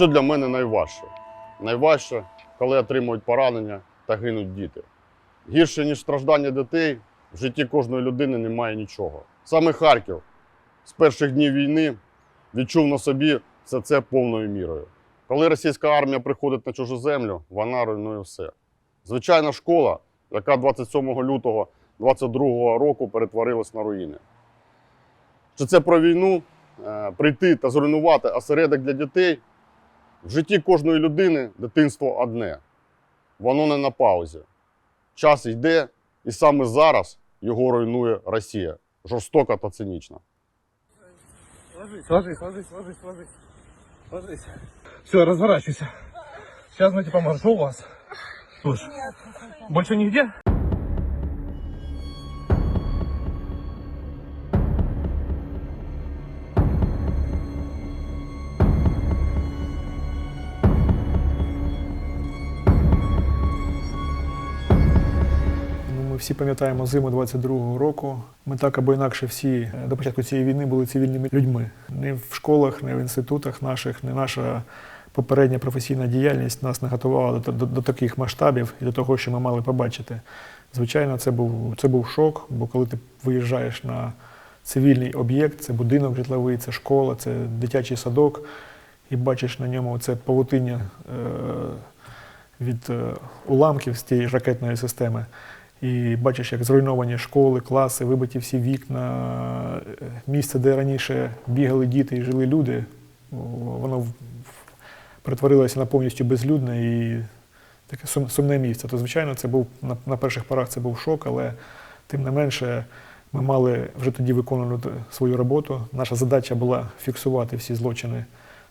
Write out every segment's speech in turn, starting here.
Що для мене найважче? Найважче, коли отримують поранення та гинуть діти. Гірше, ніж страждання дітей, в житті кожної людини немає нічого. Саме Харків з перших днів війни відчув на собі все це повною мірою. Коли російська армія приходить на чужу землю, вона руйнує все. Звичайна школа, яка 27 лютого 22 року перетворилась на руїни. Чи це про війну? Е, Прийти та зруйнувати осередок для дітей в житті кожної людини дитинство одне. Воно не на паузі. Час йде, і саме зараз його руйнує Росія жорстоко та цинічно. Ложись, ложись, ложись, ложись, ложись. Ложись. Все, разворачивайся. Сейчас мы тебе поможем. Что у вас? Слушай, больше нигде? Всі пам'ятаємо зиму 22-го року. Ми так або інакше всі е, до початку цієї війни були цивільними людьми. Не в школах, не в інститутах наших, не наша попередня професійна діяльність нас не готувала до, до, до таких масштабів і до того, що ми мали побачити. Звичайно, це був, це був шок, бо коли ти виїжджаєш на цивільний об'єкт, це будинок житловий, це школа, це дитячий садок, і бачиш на ньому це павутиння е, від е, уламків з тієї ракетної системи. І бачиш, як зруйновані школи, класи, вибиті всі вікна, е, місце, де раніше бігали діти і жили люди, воно перетворилося на повністю безлюдне і таке сум- сумне місце. То, звичайно, це був на, перших порах це був шок, але тим не менше ми мали вже тоді виконувати свою роботу. Наша задача була фіксувати всі злочини,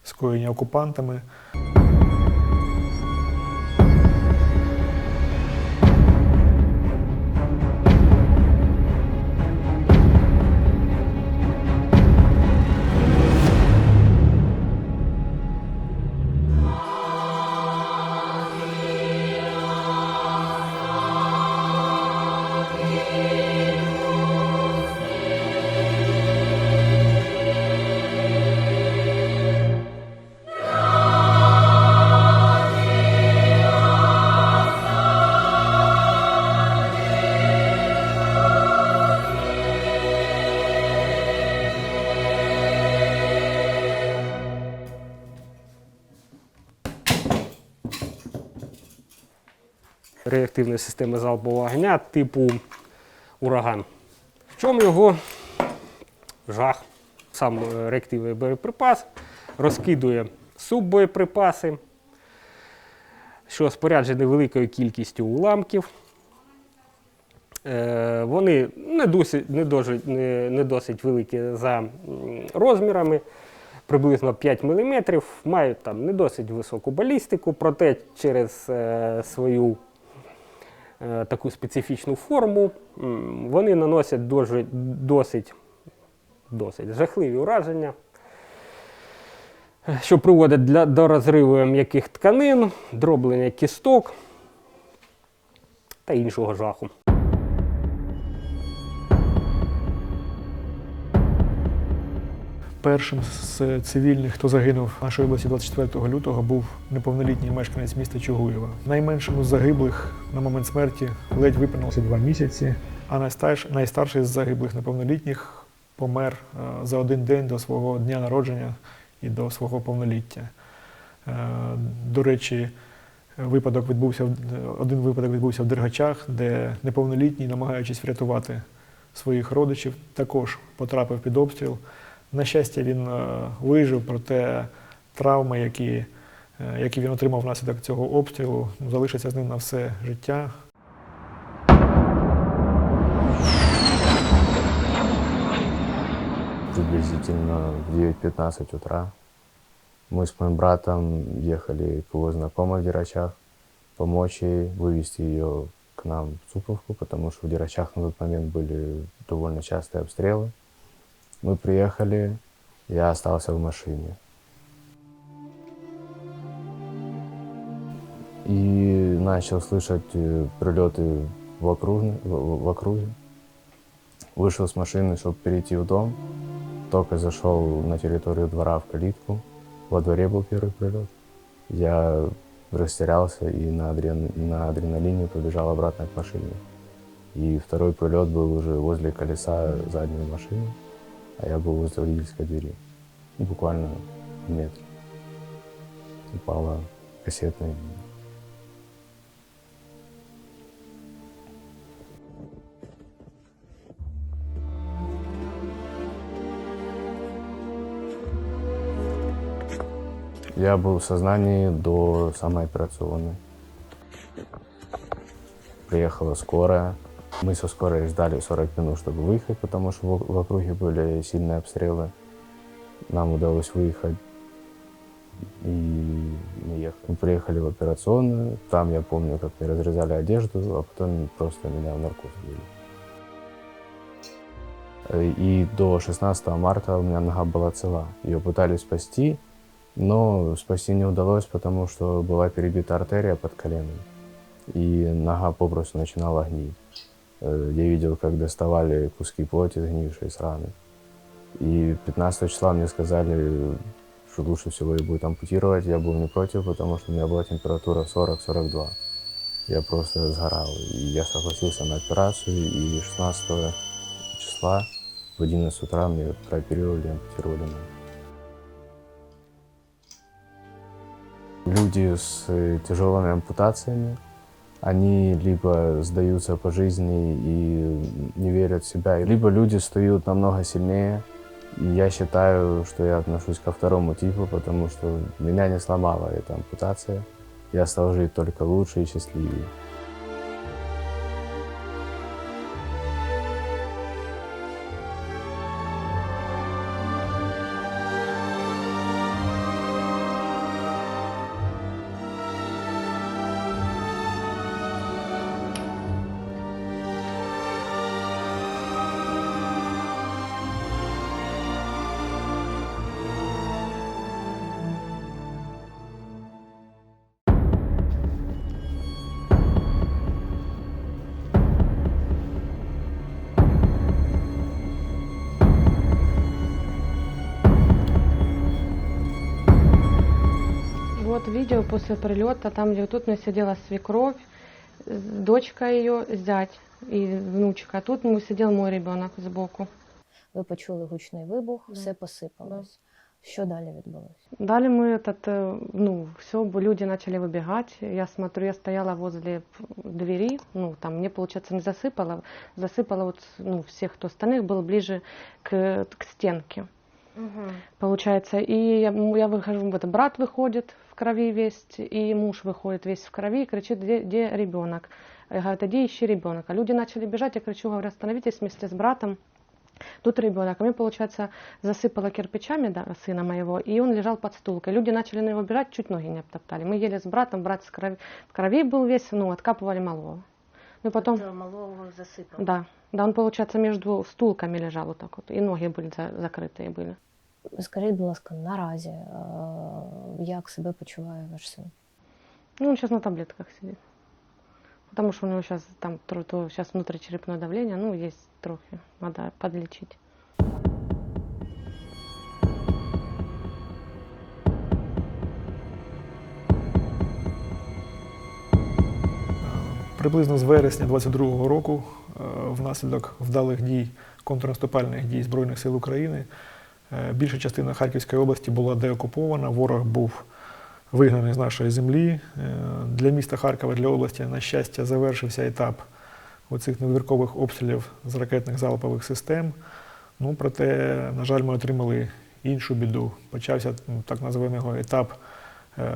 скоєні окупантами. Реактивної системи залпового огня типу ураган. В чому його жах? Сам е, реактивний боєприпас розкидує суббоєприпаси, що споряджені великою кількістю уламків. Е, Вони не досить, не, досить, не, досить великі за розмірами, приблизно 5 мм, мають там не досить високу балістику, проте через е, свою таку специфічну форму вони наносять досить, досить жахливі ураження, е, що приводить для, до розриву м'яких тканин, дроблення кісток та іншого жаху. Першим з цивільних, хто загинув в нашій області 24 лютого, був неповнолітній мешканець міста Чугуєва. Найменшому з загиблих на момент смерті ледь виповнилося два місяці, а найстарший, найстарший з загиблих неповнолітніх помер е, за один день до свого дня народження і до свого повноліття. Е, До речі, випадок відбувся один випадок відбувся в Дергачах, де неповнолітній, намагаючись врятувати своїх родичів, також потрапив під обстріл. На щастя, він е, вижив, проте травми, які, е, які він отримав внаслідок цього обстрілу, ну, залишаться з ним на все життя. приблизительно в 9.15 утра. Мы с моим братом ехали к его знакомой в Дирачах, помочь ей вывести ее к нам в Цуповку, потому что в Дирачах на тот момент были довольно частые обстрелы. Мы приехали, я остался в машине. И начал слышать э, прилеты в, округ, в, в- в округе. Вышел с машины, чтобы перейти в дом. Только зашел на территорию двора в калитку. во дворе был первый прилет. Я растерялся и на, адрен- на адреналине побежал обратно к машине. И второй прилет был уже возле колеса задней машины, а я был возле водительской двери. Ну, буквально в метре. Упала кассетная. Я был в сознании до самой операционной. Приехала скорая. Мы со скорой ждали 40 минут, чтобы выехать, потому что в округе были сильные обстрелы. Нам удалось выехать и мы ехали. Мы приехали в операционную. Там я помню, как мне разрезали одежду, а потом просто меня в наркоз ввели. И до 16 марта у меня нога была цела. Ее пытались спасти, но спасти не удалось, потому что была перебита артерия под коленом. И нога попросту начинала гнить. Э, Я видел, как доставали куски плоти, сгнившие с раны. И 15 числа мне сказали, что лучше всего ее будет ампутировать. Я был не против, потому что у меня была температура 40-42. Я просто сгорал. И я согласился на операцию, и 16 числа в 11 утра мне прооперировали и ампутировали ногу. Люди с э, тяжелыми ампутациями, они либо сдаются по жизни и не верят в себя, либо люди встают намного сильнее. И я считаю, что я отношусь ко второму типу, потому что меня не сломала эта ампутация. Я стал жить только лучше и счастливее. видео после прилета, там, где тут у меня сидела свекровь, э, дочка ее, зять и внучка. А тут ну, сидел мой ребенок сбоку. Ви почули гучний вибух, все посипалось. Що далі відбулося? Дали мы этот, э, ну, все, люди начали выбегать. Я смотрю, я стояла возле двери, ну, там мне, получается, не засыпало, засыпало вот, ну, всех, кто остальных был ближе к, к стенке. Получается, и я, м, я выхожу, вот брат выходит в крови весь, и муж выходит весь в крови и кричит, где, где ребенок? Я говорю, иди ищи ребенка. Люди начали бежать, я кричу, говорю, остановитесь вместе с братом. Тут ребенок. А мне, получается, засыпало кирпичами да, сына моего, и он лежал под стулкой. Люди начали на него бежать, чуть ноги не обтоптали. Мы ели с братом, брат в крови, в крови был весь, ну, откапывали малого. Ну, потом... малого засипало. Да, да, он, получается, между стулками лежал вот так вот, и ноги были за- закрытые были. Скажіть, будь ласка, наразі, е, як себе почуває ваш син? Ну, он сейчас на таблетках сидит. Потому что у него сейчас там тро- то, сейчас внутричерепное давление, ну, есть трохи, надо подлечить. Приблизно з вересня 22-го року, е, внаслідок вдалих дій контрнаступальних дій Збройних сил України, більша частина Харківської області була деокупована. Ворог був вигнаний з нашої землі. Е, Для міста Харкова, для області, на щастя, завершився етап оцих надвіркових обстрілів з ракетних залпових систем. Ну, проте, на жаль, ми отримали іншу біду. Почався ну, так називаємо етап е,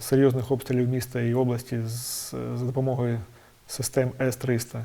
серйозних обстрілів міста і області за допомогою систем С-300.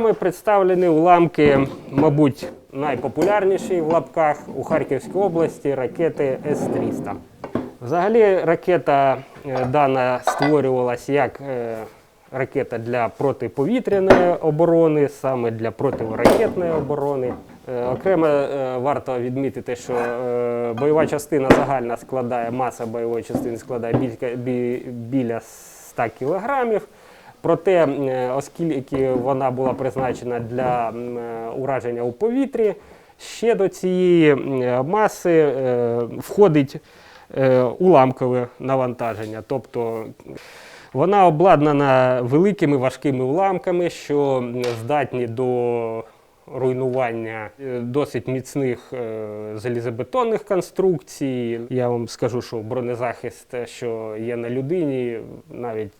Нами представлені уламки, мабуть, найпопулярніші в лапках у Харківській області ракети С-300. Взагалі ракета е, дана створювалася як е, ракета для протиповітряної оборони, саме для протиракетної оборони. Е, Окремо варто відмітити, що бойова частина загальна складає, маса бойової частини складає біля 100 кілограмів. Проте, е, оскільки вона була призначена для е, ураження у повітрі, ще до цієї маси е, входить уламкове навантаження. Тобто вона обладнана великими важкими уламками, що здатні до руйнування досить міцних залізобетонних конструкцій. Я вам скажу, що бронезахист, що є на людині, навіть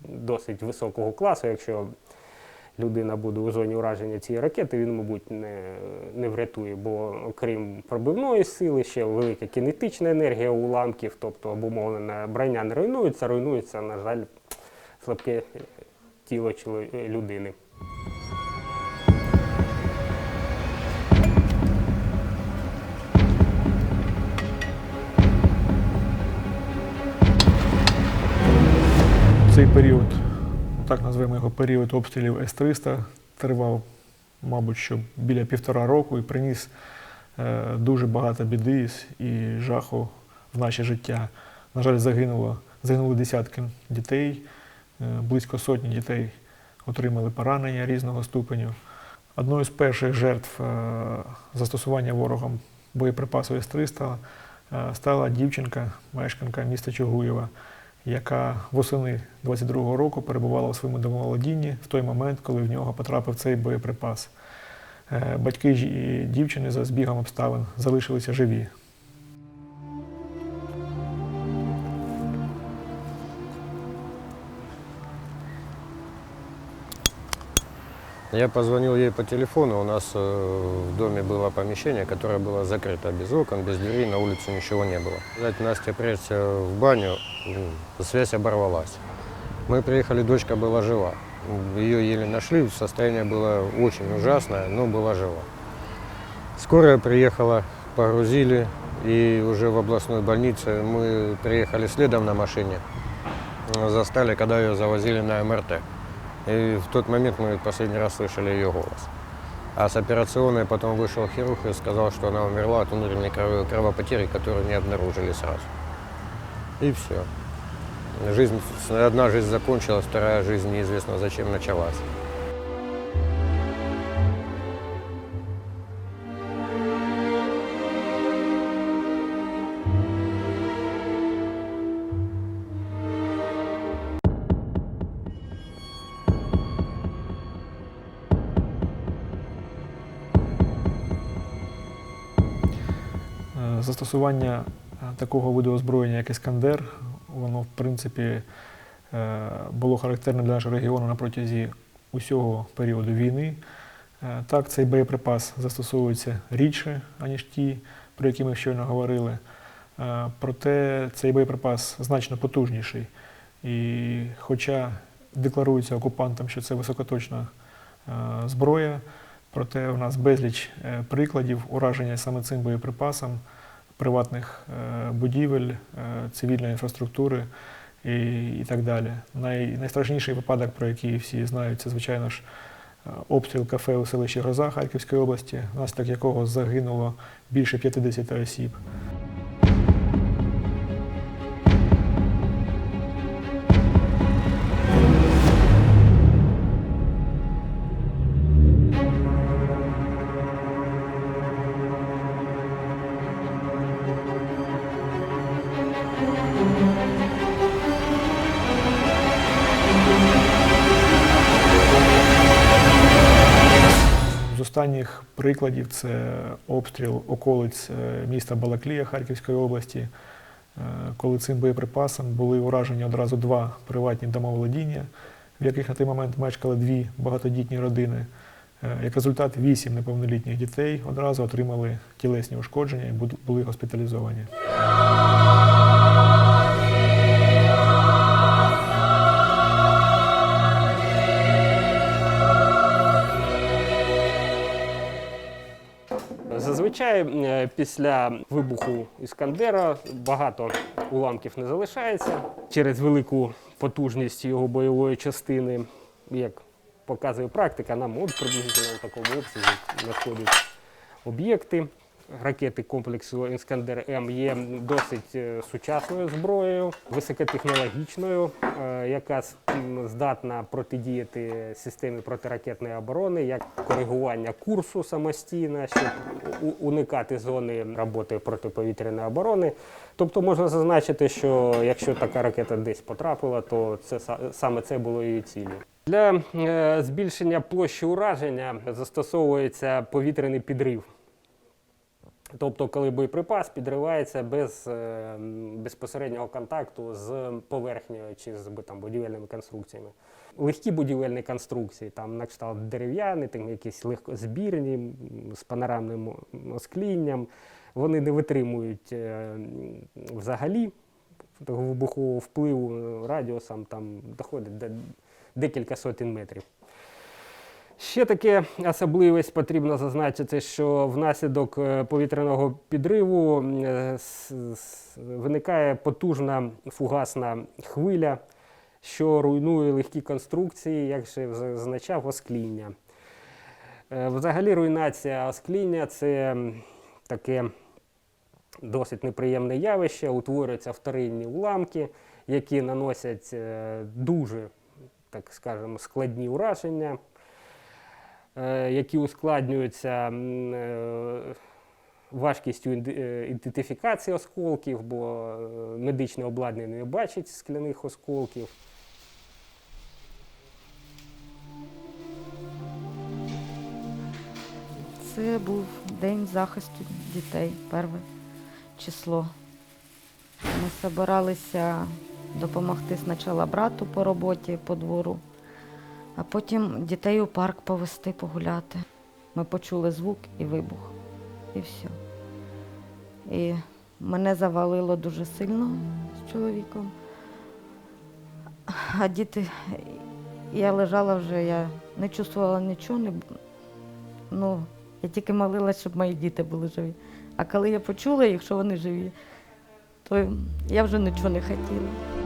досить високого класу. Якщо людина буде у зоні ураження цієї ракети, він, мабуть, не, не врятує, бо окрім пробивної сили, ще велика кінетична енергія уламків, тобто обумовлена броня не руйнується, руйнується, на жаль, слабке тіло людини. Цей період, так назвемо його період обстрілів С-300, тривав, мабуть, що біля півтора року і приніс е, дуже багато біди і жаху в наше життя. На жаль, загинуло, загинули десятки дітей, е, близько сотні дітей отримали поранення різного ступеню. Одною з перших жертв е, застосування ворогом боєприпасу С-300 е, стала дівчинка, мешканка міста Чугуєва, яка восени 22-го року перебувала у своєму домоволодінні в той момент, коли в нього потрапив цей боєприпас. Е, Батьки і дівчини за збігом обставин залишилися живі. Я позвонил ей по телефону. У нас э, в доме было помещение, которое было закрыто без окон, без дверей, на улице ничего не было. Настя, прежде в баню, связь оборвалась. Мы приехали, дочка была жива. Ее еле нашли, состояние было очень ужасное, но была жива. Скорая приехала, погрузили, и уже в областной больнице мы приехали следом на машине. Застали, когда ее завозили на МРТ. И в тот момент мы последний раз слышали ее голос. А с операционной потом вышел хирург и сказал, что она умерла от внутренней крово- кровопотери, которую не обнаружили сразу. И все. Жизнь, одна жизнь закончилась, вторая жизнь неизвестно зачем началась. Застосування е, такого виду озброєння, як Іскандер, воно в принципі е, було характерне для нашого регіону на протязі усього періоду війни. Е, Так, цей боєприпас застосовується рідше, аніж ті, про які ми щойно говорили. Проте цей боєприпас значно потужніший. І хоча декларується окупантам, що це високоточна зброя, проте у нас безліч прикладів ураження саме цим боєприпасом приватних е, будівель, е, цивільної інфраструктури і, і так далі. Най, найстрашніший випадок, про який всі знають, це, звичайно ж, е, обстріл кафе у селищі Гроза Харківської області, внаслідок якого загинуло більше 50 осіб. Прикладів це обстріл околиць е, міста Балаклія Харківської області, е, коли цим боєприпасом були уражені одразу два приватні домоволодіння, в яких на той момент мешкали дві багатодітні родини. Е, Як результат, вісім неповнолітніх дітей одразу отримали тілесні ушкодження і були госпіталізовані. Зазвичай е, після вибуху Іскандера багато уламків не залишається через велику потужність його бойової частини, як показує практика, нам от приблизно в такому обсязі надходять об'єкти. Ракети комплексу Іскандер М є досить е, сучасною зброєю, високотехнологічною, е, яка здатна протидіяти системі протиракетної оборони, як коригування курсу самостійно, щоб уникати зони роботи протиповітряної оборони. Тобто можна зазначити, що якщо така ракета десь потрапила, то це саме це було її ціллю. Для е, збільшення площі ураження застосовується повітряний підрив. Тобто, коли боєприпас підривається без е, безпосереднього контакту з поверхнею чи з там, будівельними конструкціями. Легкі будівельні конструкції, там на кшталт дерев'яні, там якісь легкозбірні з панорамним осклінням, вони не витримують е, взагалі того вибухового впливу радіусом там доходить до декілька сотень метрів. Ще таке особливість потрібно зазначити, що внаслідок е, повітряного підриву е, виникає потужна фугасна хвиля, що руйнує легкі конструкції, як же зазначав оскління. Е, Взагалі руйнація оскління це таке досить неприємне явище, утворюються вторинні уламки, які наносять дуже, так скажемо, складні ураження які ускладнюються е, важкістю е, ідентифікації осколків, бо е, медичне обладнання не бачить скляних осколків. Це був день захисту дітей, перше число. Ми збиралися допомогти спочатку брату по роботі, по двору, а потім дітей у парк повести погуляти. Ми почули звук і вибух. І все. І мене завалило дуже сильно з чоловіком. А діти, я лежала вже, я не чувствувала нічого, не, ну, я тільки молилась, щоб мої діти були живі. А коли я почула їх, що вони живі, то я вже нічого не хотіла.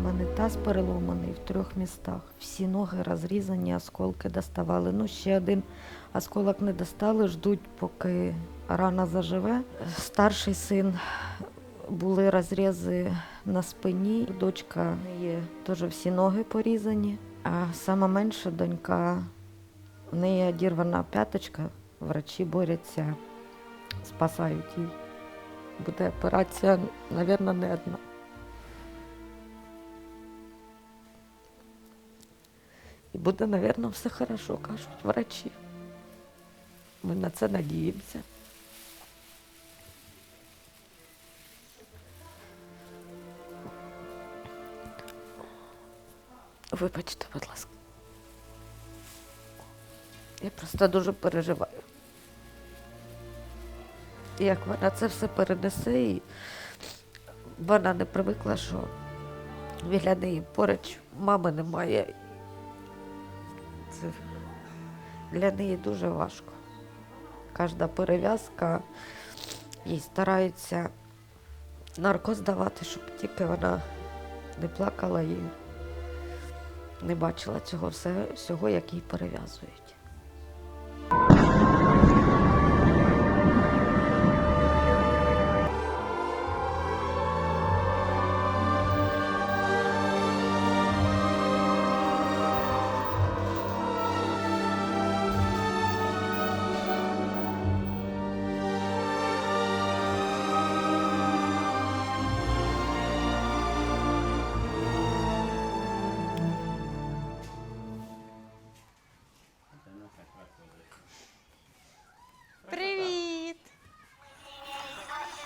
У мене таз переломаний в трьох містах. Всі ноги розрізані, осколки доставали. Ну, ще один осколок не достали, ждуть, поки рана заживе. Старший син були розрізи на спині, дочка є теж всі ноги порізані. А сама менша донька в неї одірвана п'яточка, врачі борються, спасають її. Буде операція, мабуть, не одна. Буде, мабуть, все хорошо, кажуть врачі. Ми на це надіємося. Вибачте, будь ласка. Я просто дуже переживаю. Як вона це все перенесе, і вона не привикла, що біля неї поруч мами немає. Для неї дуже важко. Кожна перев'язка їй стараються наркоз давати, щоб тільки вона не плакала і не бачила цього все, всього, як їй перев'язують.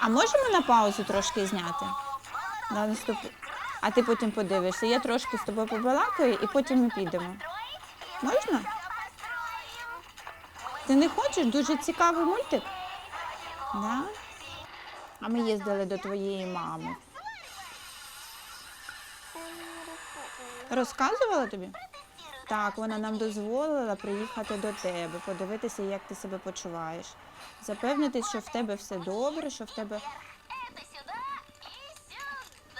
А можемо на паузу трошки зняти? На наступ... А ти потім подивишся. Я трошки з тобою побалакаю і потім ми підемо. Можна? Ти не хочеш? Дуже цікавий мультик? Да? А ми їздили до твоєї мами. Розказувала тобі? Так, вона нам дозволила приїхати до тебе, подивитися, як ти себе почуваєш. Запевнитись, що в тебе все добре, що в тебе.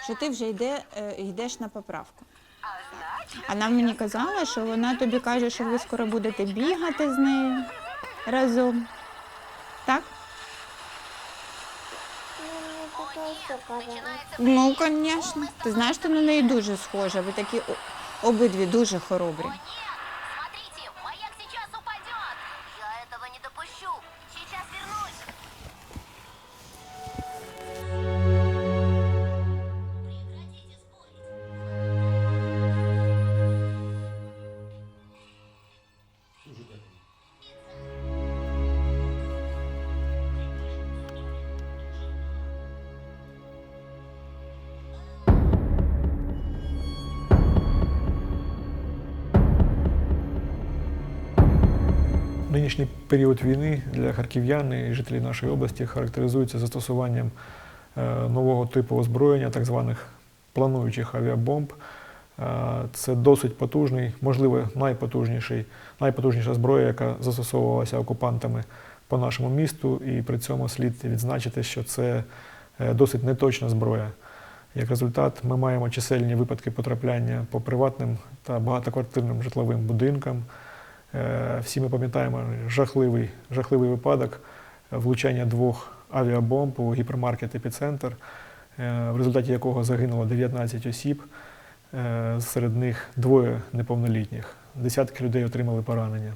Що ти вже йде, е, йдеш на поправку. А вона мені казала, що вона тобі каже, що ви скоро будете бігати з нею разом. Так? Ну, звісно. Ти знаєш, ти на неї дуже схожа. Ви такі обидві дуже хоробрі. Нинішній період війни для харків'ян і жителів нашої області характеризується застосуванням е, нового типу озброєння, так званих плануючих авіабомб. Е, Це досить потужний, можливо, найпотужніший, найпотужніша зброя, яка застосовувалася окупантами по нашому місту, і при цьому слід відзначити, що це е, досить неточна зброя. Як результат, ми маємо чисельні випадки потрапляння по приватним та багатоквартирним житловим будинкам. Е, Всі ми пам'ятаємо жахливий, жахливий випадок влучання двох авіабомб у гіпермаркет «Епіцентр», е, в результаті якого загинуло 19 осіб, е, серед них двоє неповнолітніх. Десятки людей отримали поранення.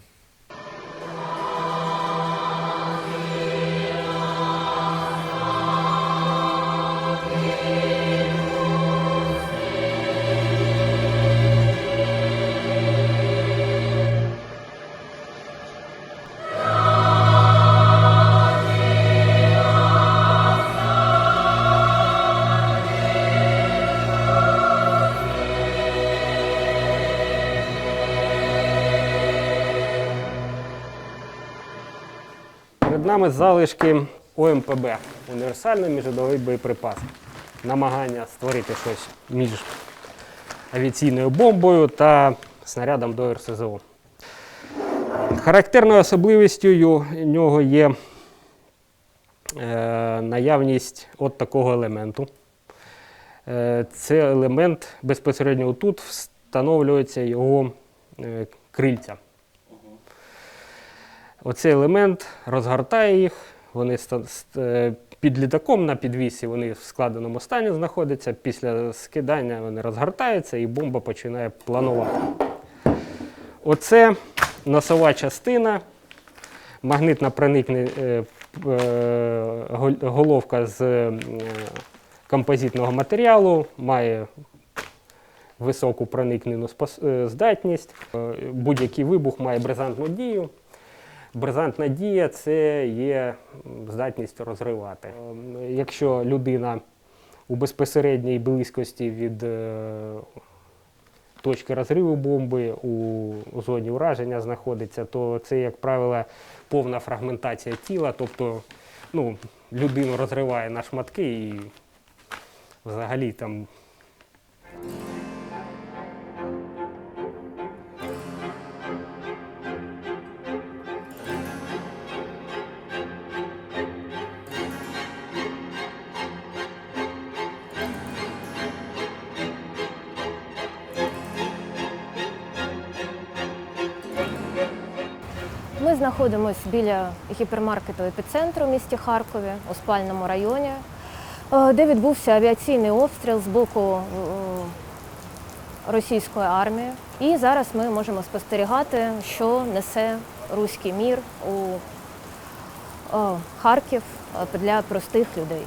Перед нами залишки ОМПБ універсальний міжрядовий боєприпас. Намагання створити щось між авіаційною бомбою та снарядом до РСЗО. Характерною особливістю ю- нього є е, наявність от такого елементу. Е, це елемент безпосередньо тут встановлюється його е, крильця. Оцей елемент розгортає їх, вони е, під літаком на підвісі вони в складеному стані знаходяться. Після скидання вони розгортаються і бомба починає планувати. Оце носова частина, магнитна проникне е, е, гол- головка з композитного матеріалу, має високу проникнену здатність. Будь-який вибух має бризантну дію. Бризантна дія це є здатність розривати. Ем, Якщо людина у безпосередній близькості від е, точки розриву бомби у зоні ураження знаходиться, то це, як правило, повна фрагментація тіла, тобто ну, людину розриває на шматки і взагалі там знаходимося біля гіпермаркету епіцентру в місті Харкові у спальному районі, е, де відбувся авіаційний обстріл з боку е, російської армії. І зараз ми можемо спостерігати, що несе руський мір у е, Харків для простих людей.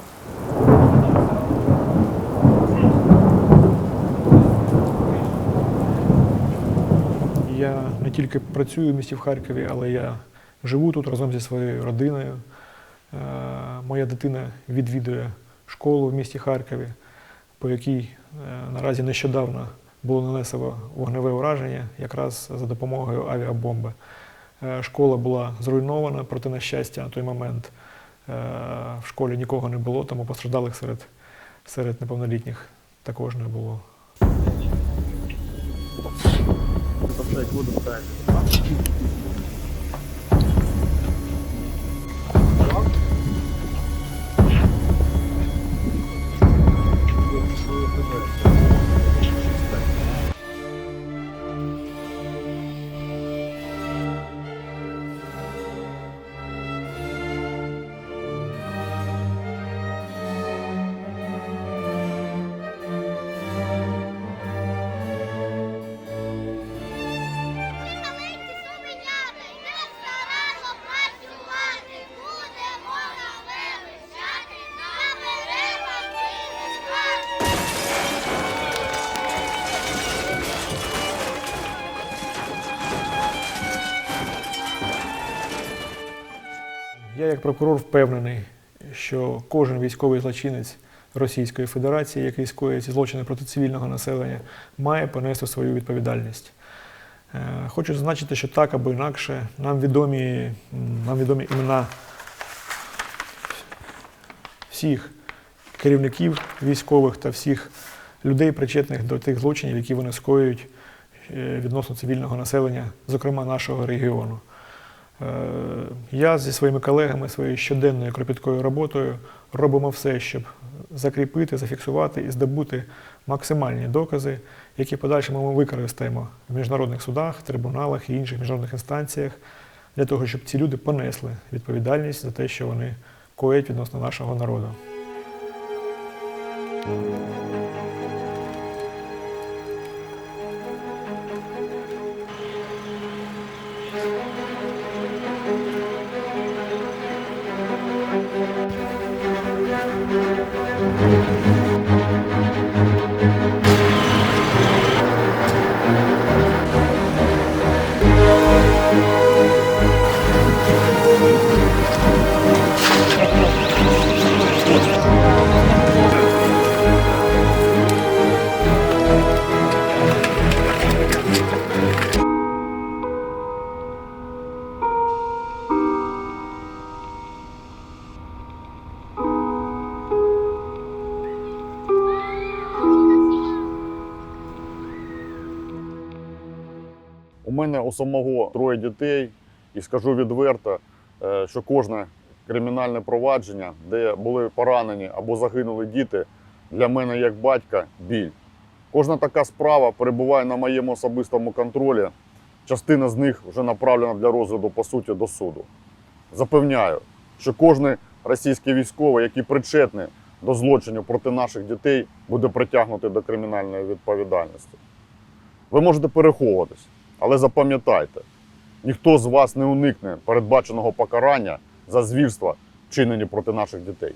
Я не тільки працюю в місті в Харкові, але я живу тут разом зі своєю родиною. Е, Моя дитина відвідує школу в місті Харкові, по якій е, наразі нещодавно було нанесено вогневе ураження якраз за допомогою авіабомби. Е, Школа була зруйнована, проте, на щастя, на той момент в школі нікого не було, тому постраждалих серед, серед неповнолітніх також не було. Кто-то, блядь, воду ставит. Thank you. Я як прокурор впевнений, що кожен військовий злочинець Російської Федерації, який скоює ці злочини проти цивільного населення, має понести свою відповідальність. Е, Хочу зазначити, що так або інакше нам відомі, нам відомі імена всіх керівників військових та всіх людей, причетних до тих злочинів, які вони скоюють е, відносно цивільного населення, зокрема нашого регіону. Е, Я зі своїми колегами, своєю щоденною кропіткою роботою робимо все, щоб закріпити, зафіксувати і здобути максимальні докази, які в подальшому ми використаємо в міжнародних судах, трибуналах і інших міжнародних інстанціях для того, щоб ці люди понесли відповідальність за те, що вони коять відносно нашого народу. У мене у самого троє дітей, і скажу відверто, е, що кожне кримінальне провадження, де були поранені або загинули діти, для мене як батька біль. Кожна така справа перебуває на моєму особистому контролі. Частина з них вже направлена для розгляду по суті до суду. Запевняю, що кожен російський військовий, який причетний до злочинів проти наших дітей, буде притягнутий до кримінальної відповідальності. Ви можете переховуватись, але запам'ятайте, ніхто з вас не уникне передбаченого покарання за звірства, вчинені проти наших дітей.